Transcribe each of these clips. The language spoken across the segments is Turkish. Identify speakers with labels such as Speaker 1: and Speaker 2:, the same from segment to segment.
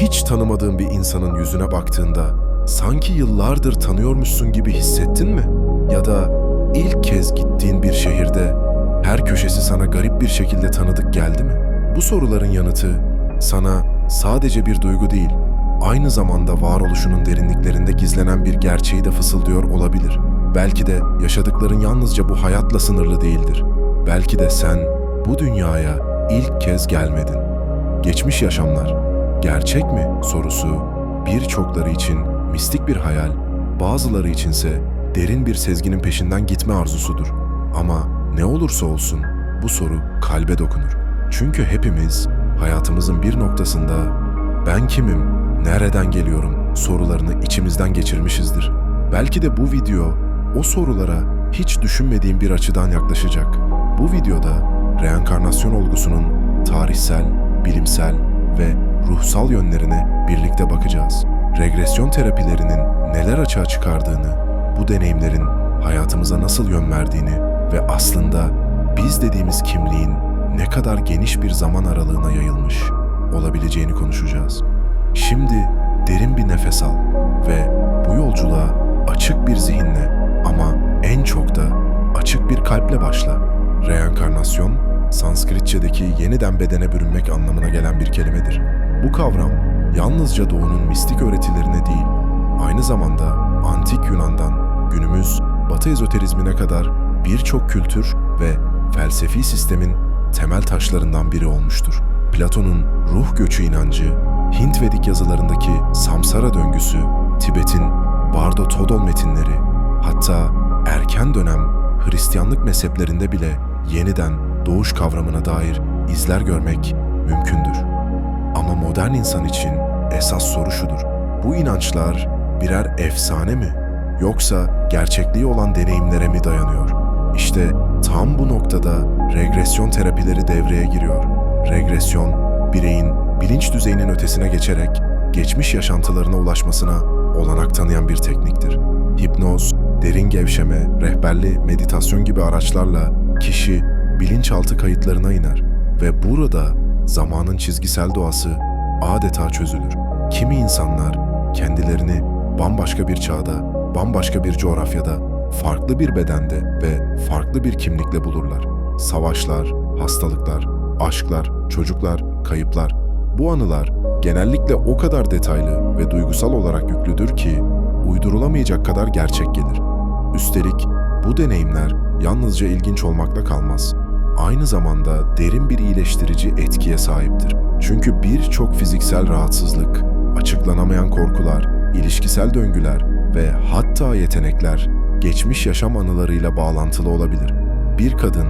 Speaker 1: hiç tanımadığın bir insanın yüzüne baktığında sanki yıllardır tanıyormuşsun gibi hissettin mi? Ya da ilk kez gittiğin bir şehirde her köşesi sana garip bir şekilde tanıdık geldi mi? Bu soruların yanıtı sana sadece bir duygu değil, aynı zamanda varoluşunun derinliklerinde gizlenen bir gerçeği de fısıldıyor olabilir. Belki de yaşadıkların yalnızca bu hayatla sınırlı değildir. Belki de sen bu dünyaya ilk kez gelmedin. Geçmiş yaşamlar gerçek mi sorusu birçokları için mistik bir hayal, bazıları içinse derin bir sezginin peşinden gitme arzusudur. Ama ne olursa olsun bu soru kalbe dokunur. Çünkü hepimiz hayatımızın bir noktasında ben kimim, nereden geliyorum sorularını içimizden geçirmişizdir. Belki de bu video o sorulara hiç düşünmediğim bir açıdan yaklaşacak. Bu videoda reenkarnasyon olgusunun tarihsel, bilimsel ve ruhsal yönlerine birlikte bakacağız. Regresyon terapilerinin neler açığa çıkardığını, bu deneyimlerin hayatımıza nasıl yön verdiğini ve aslında biz dediğimiz kimliğin ne kadar geniş bir zaman aralığına yayılmış olabileceğini konuşacağız. Şimdi derin bir nefes al ve bu yolculuğa açık bir zihinle ama en çok da açık bir kalple başla. Reenkarnasyon, Sanskritçedeki yeniden bedene bürünmek anlamına gelen bir kelimedir. Bu kavram yalnızca doğunun mistik öğretilerine değil, aynı zamanda antik Yunan'dan günümüz Batı ezoterizmine kadar birçok kültür ve felsefi sistemin temel taşlarından biri olmuştur. Platon'un ruh göçü inancı, Hint Vedik yazılarındaki samsara döngüsü, Tibet'in Bardo Todol metinleri, hatta erken dönem Hristiyanlık mezheplerinde bile yeniden doğuş kavramına dair izler görmek mümkündür. Ama modern insan için esas soru şudur. Bu inançlar birer efsane mi? Yoksa gerçekliği olan deneyimlere mi dayanıyor? İşte tam bu noktada regresyon terapileri devreye giriyor. Regresyon, bireyin bilinç düzeyinin ötesine geçerek geçmiş yaşantılarına ulaşmasına olanak tanıyan bir tekniktir. Hipnoz, derin gevşeme, rehberli meditasyon gibi araçlarla kişi bilinçaltı kayıtlarına iner ve burada zamanın çizgisel doğası adeta çözülür. Kimi insanlar kendilerini bambaşka bir çağda, bambaşka bir coğrafyada, farklı bir bedende ve farklı bir kimlikle bulurlar. Savaşlar, hastalıklar, aşklar, çocuklar, kayıplar. Bu anılar genellikle o kadar detaylı ve duygusal olarak yüklüdür ki uydurulamayacak kadar gerçek gelir. Üstelik bu deneyimler yalnızca ilginç olmakla kalmaz. Aynı zamanda derin bir iyileştirici etkiye sahiptir. Çünkü birçok fiziksel rahatsızlık, açıklanamayan korkular, ilişkisel döngüler ve hatta yetenekler geçmiş yaşam anılarıyla bağlantılı olabilir. Bir kadın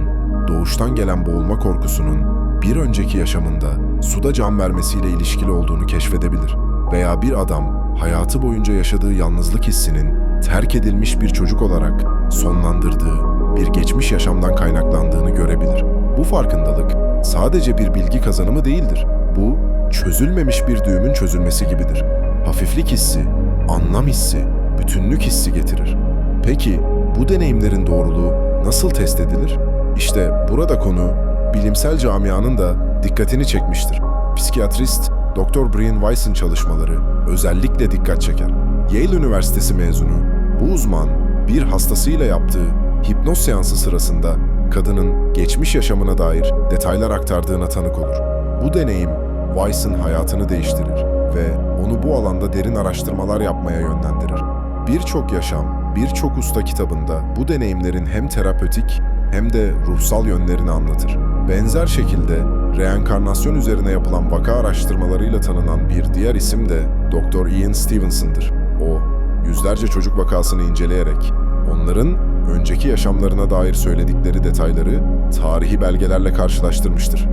Speaker 1: doğuştan gelen boğulma korkusunun bir önceki yaşamında suda can vermesiyle ilişkili olduğunu keşfedebilir. Veya bir adam hayatı boyunca yaşadığı yalnızlık hissinin terk edilmiş bir çocuk olarak sonlandırdığı bir geçmiş yaşamdan kaynaklandığını görebilir. Bu farkındalık sadece bir bilgi kazanımı değildir. Bu çözülmemiş bir düğümün çözülmesi gibidir. Hafiflik hissi, anlam hissi, bütünlük hissi getirir. Peki bu deneyimlerin doğruluğu nasıl test edilir? İşte burada konu bilimsel camianın da dikkatini çekmiştir. Psikiyatrist Dr. Brian Weiss'in çalışmaları özellikle dikkat çeker. Yale Üniversitesi mezunu bu uzman bir hastasıyla yaptığı hipnoz seansı sırasında kadının geçmiş yaşamına dair detaylar aktardığına tanık olur. Bu deneyim Weiss'in hayatını değiştirir ve onu bu alanda derin araştırmalar yapmaya yönlendirir. Birçok yaşam, birçok usta kitabında bu deneyimlerin hem terapötik hem de ruhsal yönlerini anlatır. Benzer şekilde reenkarnasyon üzerine yapılan vaka araştırmalarıyla tanınan bir diğer isim de Dr. Ian Stevenson'dır. O, yüzlerce çocuk vakasını inceleyerek onların önceki yaşamlarına dair söyledikleri detayları tarihi belgelerle karşılaştırmıştır.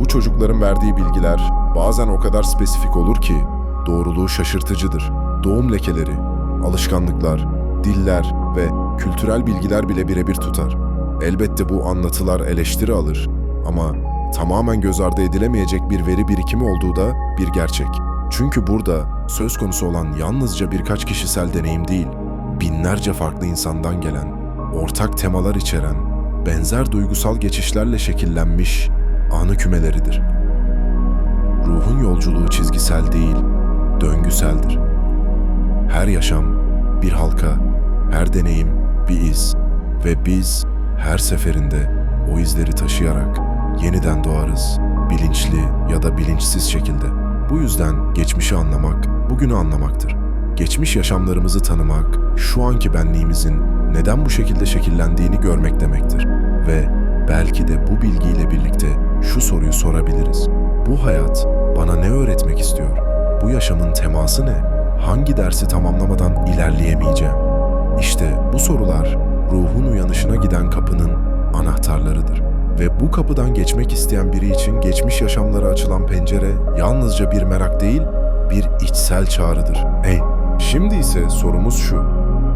Speaker 1: Bu çocukların verdiği bilgiler bazen o kadar spesifik olur ki doğruluğu şaşırtıcıdır. Doğum lekeleri, alışkanlıklar, diller ve kültürel bilgiler bile birebir tutar. Elbette bu anlatılar eleştiri alır ama tamamen göz ardı edilemeyecek bir veri birikimi olduğu da bir gerçek. Çünkü burada söz konusu olan yalnızca birkaç kişisel deneyim değil, binlerce farklı insandan gelen, ortak temalar içeren, benzer duygusal geçişlerle şekillenmiş anı kümeleridir. Ruhun yolculuğu çizgisel değil, döngüseldir. Her yaşam bir halka, her deneyim bir iz ve biz her seferinde o izleri taşıyarak yeniden doğarız, bilinçli ya da bilinçsiz şekilde. Bu yüzden geçmişi anlamak, bugünü anlamaktır. Geçmiş yaşamlarımızı tanımak, şu anki benliğimizin neden bu şekilde şekillendiğini görmek demektir. Ve belki de bu bilgiyle birlikte şu soruyu sorabiliriz. Bu hayat bana ne öğretmek istiyor? Bu yaşamın teması ne? Hangi dersi tamamlamadan ilerleyemeyeceğim? İşte bu sorular ruhun uyanışına giden kapının anahtarlarıdır. Ve bu kapıdan geçmek isteyen biri için geçmiş yaşamlara açılan pencere yalnızca bir merak değil, bir içsel çağrıdır. Hey, şimdi ise sorumuz şu.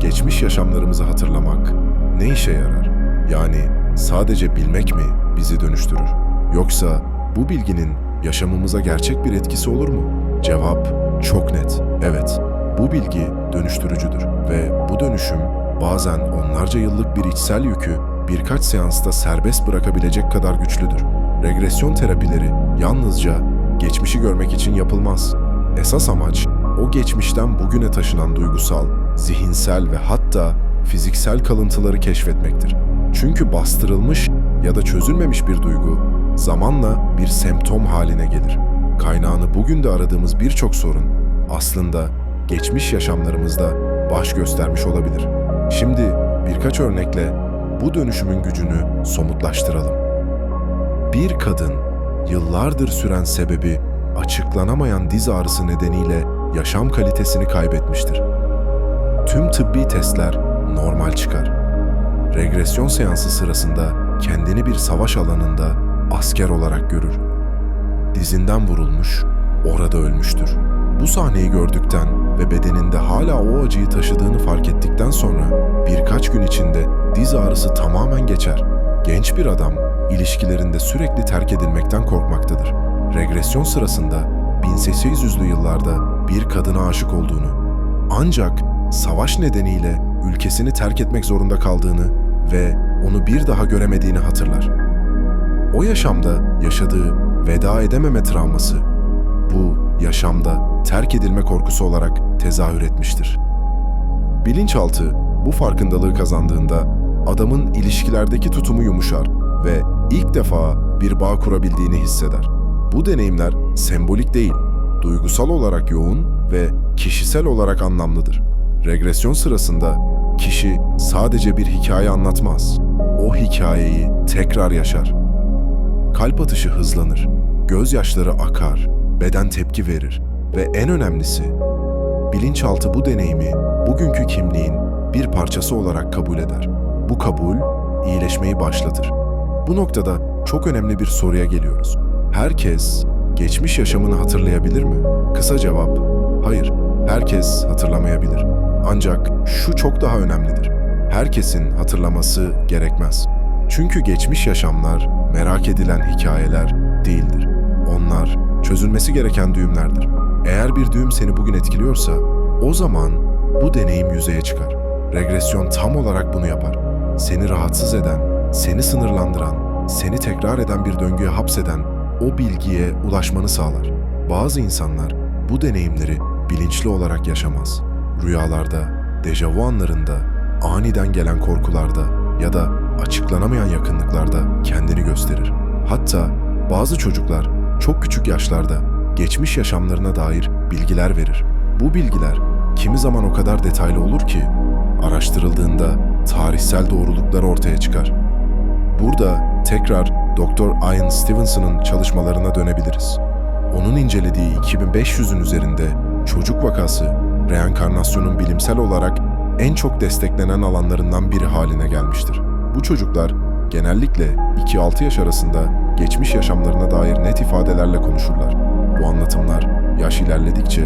Speaker 1: Geçmiş yaşamlarımızı hatırlamak ne işe yarar? Yani sadece bilmek mi bizi dönüştürür? Yoksa bu bilginin yaşamımıza gerçek bir etkisi olur mu? Cevap çok net. Evet. Bu bilgi dönüştürücüdür ve bu dönüşüm bazen onlarca yıllık bir içsel yükü birkaç seansta serbest bırakabilecek kadar güçlüdür. Regresyon terapileri yalnızca geçmişi görmek için yapılmaz. Esas amaç o geçmişten bugüne taşınan duygusal, zihinsel ve hatta fiziksel kalıntıları keşfetmektir. Çünkü bastırılmış ya da çözülmemiş bir duygu zamanla bir semptom haline gelir. Kaynağını bugün de aradığımız birçok sorun aslında geçmiş yaşamlarımızda baş göstermiş olabilir. Şimdi birkaç örnekle bu dönüşümün gücünü somutlaştıralım. Bir kadın yıllardır süren sebebi açıklanamayan diz ağrısı nedeniyle yaşam kalitesini kaybetmiştir. Tüm tıbbi testler normal çıkar. Regresyon seansı sırasında kendini bir savaş alanında asker olarak görür. Dizinden vurulmuş, orada ölmüştür. Bu sahneyi gördükten ve bedeninde hala o acıyı taşıdığını fark ettikten sonra birkaç gün içinde diz ağrısı tamamen geçer. Genç bir adam ilişkilerinde sürekli terk edilmekten korkmaktadır. Regresyon sırasında 1800'lü yıllarda bir kadına aşık olduğunu, ancak savaş nedeniyle ülkesini terk etmek zorunda kaldığını ve onu bir daha göremediğini hatırlar. O yaşamda yaşadığı veda edememe travması bu yaşamda terk edilme korkusu olarak tezahür etmiştir. Bilinçaltı bu farkındalığı kazandığında adamın ilişkilerdeki tutumu yumuşar ve ilk defa bir bağ kurabildiğini hisseder. Bu deneyimler sembolik değil, duygusal olarak yoğun ve kişisel olarak anlamlıdır. Regresyon sırasında kişi sadece bir hikaye anlatmaz. O hikayeyi tekrar yaşar. Kalp atışı hızlanır, gözyaşları akar, beden tepki verir ve en önemlisi bilinçaltı bu deneyimi bugünkü kimliğin bir parçası olarak kabul eder. Bu kabul iyileşmeyi başlatır. Bu noktada çok önemli bir soruya geliyoruz. Herkes geçmiş yaşamını hatırlayabilir mi? Kısa cevap, hayır. Herkes hatırlamayabilir. Ancak şu çok daha önemlidir. Herkesin hatırlaması gerekmez. Çünkü geçmiş yaşamlar merak edilen hikayeler değildir. Onlar çözülmesi gereken düğümlerdir. Eğer bir düğüm seni bugün etkiliyorsa, o zaman bu deneyim yüzeye çıkar. Regresyon tam olarak bunu yapar. Seni rahatsız eden, seni sınırlandıran, seni tekrar eden bir döngüye hapseden o bilgiye ulaşmanı sağlar. Bazı insanlar bu deneyimleri bilinçli olarak yaşamaz. Rüyalarda, dejavu anlarında, aniden gelen korkularda ya da açıklanamayan yakınlıklarda kendini gösterir. Hatta bazı çocuklar çok küçük yaşlarda geçmiş yaşamlarına dair bilgiler verir. Bu bilgiler kimi zaman o kadar detaylı olur ki araştırıldığında tarihsel doğruluklar ortaya çıkar. Burada tekrar Dr. Ian Stevenson'ın çalışmalarına dönebiliriz. Onun incelediği 2500'ün üzerinde çocuk vakası reenkarnasyonun bilimsel olarak en çok desteklenen alanlarından biri haline gelmiştir. Bu çocuklar genellikle 2-6 yaş arasında geçmiş yaşamlarına dair net ifadelerle konuşurlar. Bu anlatımlar yaş ilerledikçe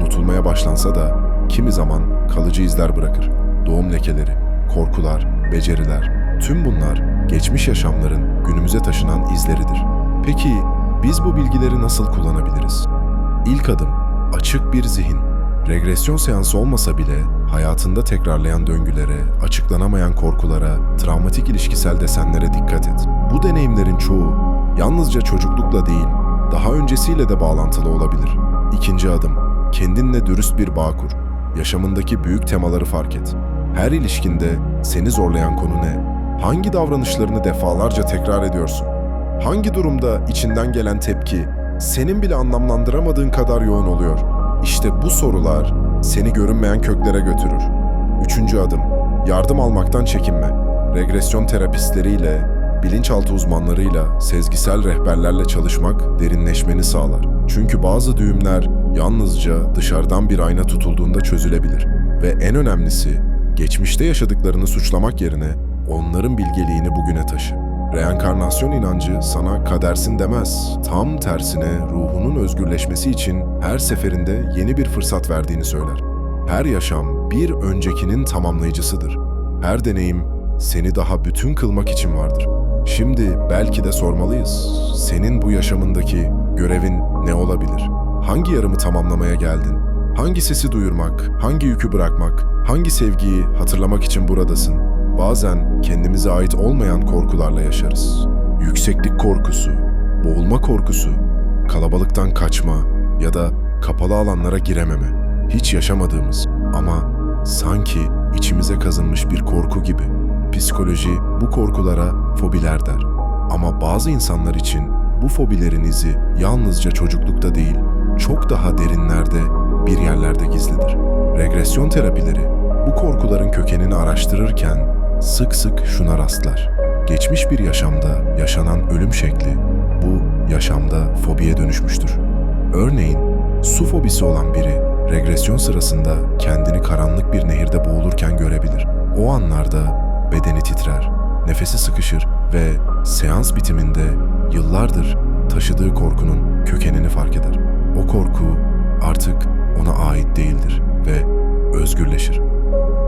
Speaker 1: unutulmaya başlansa da kimi zaman kalıcı izler bırakır. Doğum lekeleri, korkular, beceriler, tüm bunlar geçmiş yaşamların günümüze taşınan izleridir. Peki biz bu bilgileri nasıl kullanabiliriz? İlk adım açık bir zihin. Regresyon seansı olmasa bile hayatında tekrarlayan döngülere, açıklanamayan korkulara, travmatik ilişkisel desenlere dikkat et. Bu deneyimlerin çoğu yalnızca çocuklukla değil, daha öncesiyle de bağlantılı olabilir. İkinci adım, kendinle dürüst bir bağ kur. Yaşamındaki büyük temaları fark et. Her ilişkinde seni zorlayan konu ne? Hangi davranışlarını defalarca tekrar ediyorsun? Hangi durumda içinden gelen tepki senin bile anlamlandıramadığın kadar yoğun oluyor? İşte bu sorular seni görünmeyen köklere götürür. Üçüncü adım, yardım almaktan çekinme. Regresyon terapistleriyle, bilinçaltı uzmanlarıyla, sezgisel rehberlerle çalışmak derinleşmeni sağlar. Çünkü bazı düğümler yalnızca dışarıdan bir ayna tutulduğunda çözülebilir. Ve en önemlisi, geçmişte yaşadıklarını suçlamak yerine onların bilgeliğini bugüne taşı. Reenkarnasyon inancı sana kadersin demez. Tam tersine ruhunun özgürleşmesi için her seferinde yeni bir fırsat verdiğini söyler. Her yaşam bir öncekinin tamamlayıcısıdır. Her deneyim seni daha bütün kılmak için vardır. Şimdi belki de sormalıyız. Senin bu yaşamındaki görevin ne olabilir? Hangi yarımı tamamlamaya geldin? Hangi sesi duyurmak, hangi yükü bırakmak, hangi sevgiyi hatırlamak için buradasın? Bazen kendimize ait olmayan korkularla yaşarız. Yükseklik korkusu, boğulma korkusu, kalabalıktan kaçma ya da kapalı alanlara girememe. Hiç yaşamadığımız ama sanki içimize kazınmış bir korku gibi. Psikoloji bu korkulara fobiler der. Ama bazı insanlar için bu fobilerin izi yalnızca çocuklukta değil, çok daha derinlerde, bir yerlerde gizlidir. Regresyon terapileri bu korkuların kökenini araştırırken sık sık şuna rastlar. Geçmiş bir yaşamda yaşanan ölüm şekli bu yaşamda fobiye dönüşmüştür. Örneğin su fobisi olan biri regresyon sırasında kendini karanlık bir nehirde boğulurken görebilir. O anlarda bedeni titrer, nefesi sıkışır ve seans bitiminde yıllardır taşıdığı korkunun kökenini fark eder. O korku artık ona ait değildir ve özgürleşir.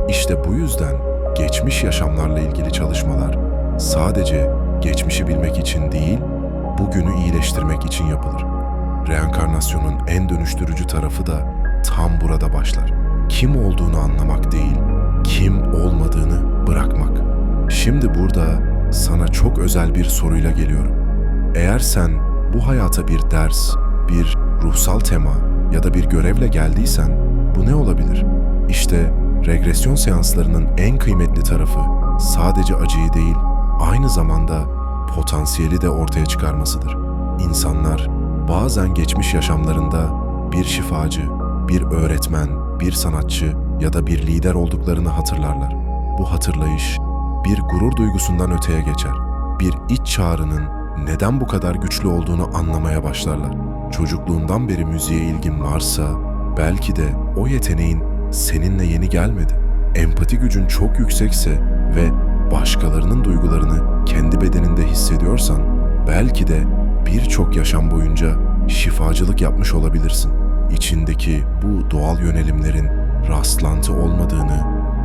Speaker 1: İşte bu yüzden geçmiş yaşamlarla ilgili çalışmalar sadece geçmişi bilmek için değil, bugünü iyileştirmek için yapılır. Reenkarnasyonun en dönüştürücü tarafı da tam burada başlar. Kim olduğunu anlamak değil, kim olmadığını bırakmak. Şimdi burada sana çok özel bir soruyla geliyorum. Eğer sen bu hayata bir ders, bir ruhsal tema ya da bir görevle geldiysen bu ne olabilir? İşte regresyon seanslarının en kıymetli tarafı sadece acıyı değil, aynı zamanda potansiyeli de ortaya çıkarmasıdır. İnsanlar bazen geçmiş yaşamlarında bir şifacı, bir öğretmen, bir sanatçı ya da bir lider olduklarını hatırlarlar. Bu hatırlayış bir gurur duygusundan öteye geçer. Bir iç çağrının neden bu kadar güçlü olduğunu anlamaya başlarlar. Çocukluğundan beri müziğe ilgin varsa belki de o yeteneğin seninle yeni gelmedi. Empati gücün çok yüksekse ve başkalarının duygularını kendi bedeninde hissediyorsan belki de birçok yaşam boyunca şifacılık yapmış olabilirsin. İçindeki bu doğal yönelimlerin rastlantı olmadığını,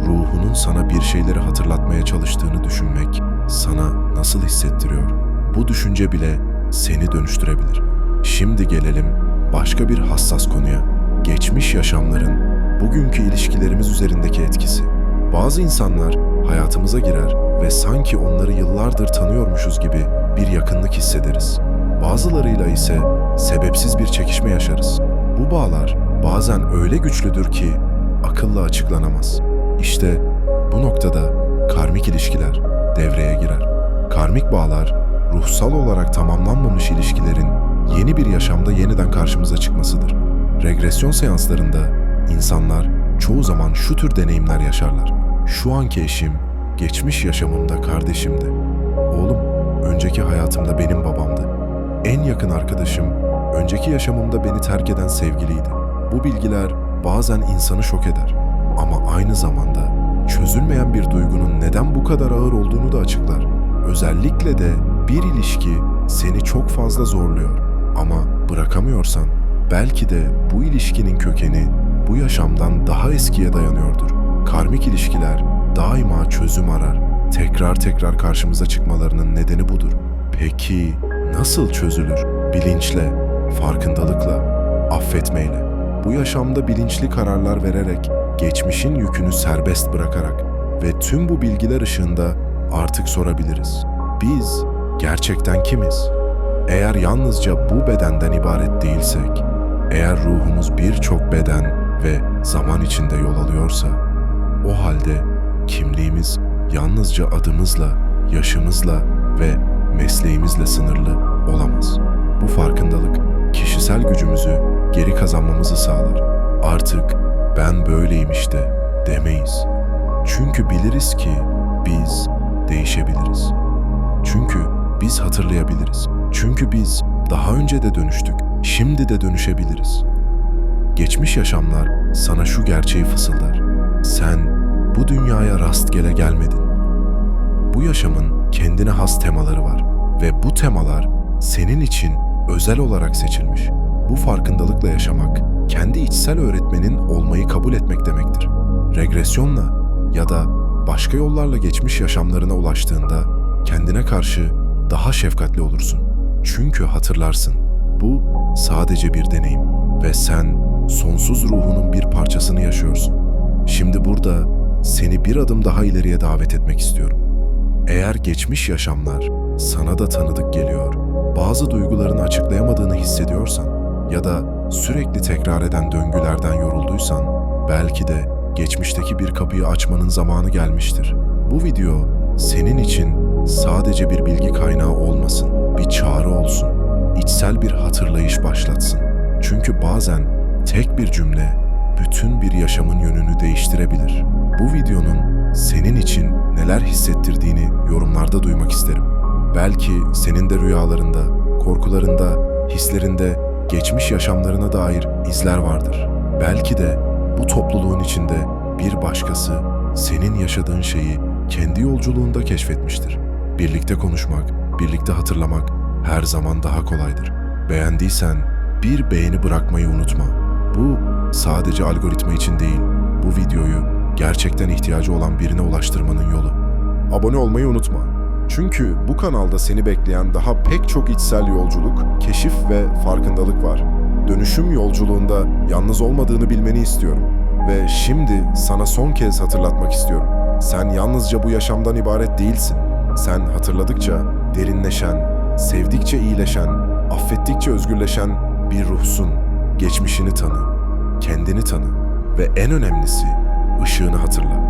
Speaker 1: ruhunun sana bir şeyleri hatırlatmaya çalıştığını düşünmek sana nasıl hissettiriyor? Bu düşünce bile seni dönüştürebilir. Şimdi gelelim başka bir hassas konuya. Geçmiş yaşamların bugünkü ilişkilerimiz üzerindeki etkisi. Bazı insanlar hayatımıza girer ve sanki onları yıllardır tanıyormuşuz gibi bir yakınlık hissederiz. Bazılarıyla ise sebepsiz bir çekişme yaşarız. Bu bağlar bazen öyle güçlüdür ki akılla açıklanamaz. İşte bu noktada karmik ilişkiler devreye girer. Karmik bağlar ruhsal olarak tamamlanmamış ilişkilerin yeni bir yaşamda yeniden karşımıza çıkmasıdır. Regresyon seanslarında insanlar çoğu zaman şu tür deneyimler yaşarlar. Şu anki eşim geçmiş yaşamımda kardeşimdi. Oğlum önceki hayatımda benim babamdı. En yakın arkadaşım önceki yaşamımda beni terk eden sevgiliydi. Bu bilgiler bazen insanı şok eder ama aynı zamanda çözülmeyen bir duygunun neden bu kadar ağır olduğunu da açıklar. Özellikle de bir ilişki seni çok fazla zorluyor ama bırakamıyorsan belki de bu ilişkinin kökeni bu yaşamdan daha eskiye dayanıyordur. Karmik ilişkiler daima çözüm arar. Tekrar tekrar karşımıza çıkmalarının nedeni budur. Peki nasıl çözülür? Bilinçle, farkındalıkla, affetmeyle. Bu yaşamda bilinçli kararlar vererek, geçmişin yükünü serbest bırakarak ve tüm bu bilgiler ışığında artık sorabiliriz. Biz gerçekten kimiz? Eğer yalnızca bu bedenden ibaret değilsek, Eğer ruhumuz birçok beden ve zaman içinde yol alıyorsa, o halde kimliğimiz yalnızca adımızla, yaşımızla ve mesleğimizle sınırlı olamaz. Bu farkındalık kişisel gücümüzü geri kazanmamızı sağlar. Artık ben böyleyim işte demeyiz. Çünkü biliriz ki biz değişebiliriz. Çünkü biz hatırlayabiliriz. Çünkü biz daha önce de dönüştük, şimdi de dönüşebiliriz. Geçmiş yaşamlar sana şu gerçeği fısıldar. Sen bu dünyaya rastgele gelmedin. Bu yaşamın kendine has temaları var ve bu temalar senin için özel olarak seçilmiş. Bu farkındalıkla yaşamak, kendi içsel öğretmenin olmayı kabul etmek demektir. Regresyonla ya da başka yollarla geçmiş yaşamlarına ulaştığında kendine karşı daha şefkatli olursun. Çünkü hatırlarsın. Bu sadece bir deneyim ve sen sonsuz ruhunun bir parçasını yaşıyorsun. Şimdi burada seni bir adım daha ileriye davet etmek istiyorum. Eğer geçmiş yaşamlar sana da tanıdık geliyor, bazı duygularını açıklayamadığını hissediyorsan ya da sürekli tekrar eden döngülerden yorulduysan, belki de geçmişteki bir kapıyı açmanın zamanı gelmiştir. Bu video senin için sadece bir bilgi kaynağı olmasın, bir çağrı olsun, içsel bir hatırlayış başlatsın. Çünkü bazen tek bir cümle bütün bir yaşamın yönünü değiştirebilir. Bu videonun senin için neler hissettirdiğini yorumlarda duymak isterim. Belki senin de rüyalarında, korkularında, hislerinde geçmiş yaşamlarına dair izler vardır. Belki de bu topluluğun içinde bir başkası senin yaşadığın şeyi kendi yolculuğunda keşfetmiştir. Birlikte konuşmak, birlikte hatırlamak her zaman daha kolaydır. Beğendiysen bir beğeni bırakmayı unutma. Bu sadece algoritma için değil, bu videoyu gerçekten ihtiyacı olan birine ulaştırmanın yolu. Abone olmayı unutma. Çünkü bu kanalda seni bekleyen daha pek çok içsel yolculuk, keşif ve farkındalık var. Dönüşüm yolculuğunda yalnız olmadığını bilmeni istiyorum. Ve şimdi sana son kez hatırlatmak istiyorum. Sen yalnızca bu yaşamdan ibaret değilsin. Sen hatırladıkça derinleşen, sevdikçe iyileşen, affettikçe özgürleşen bir ruhsun. Geçmişini tanı, kendini tanı ve en önemlisi ışığını hatırla.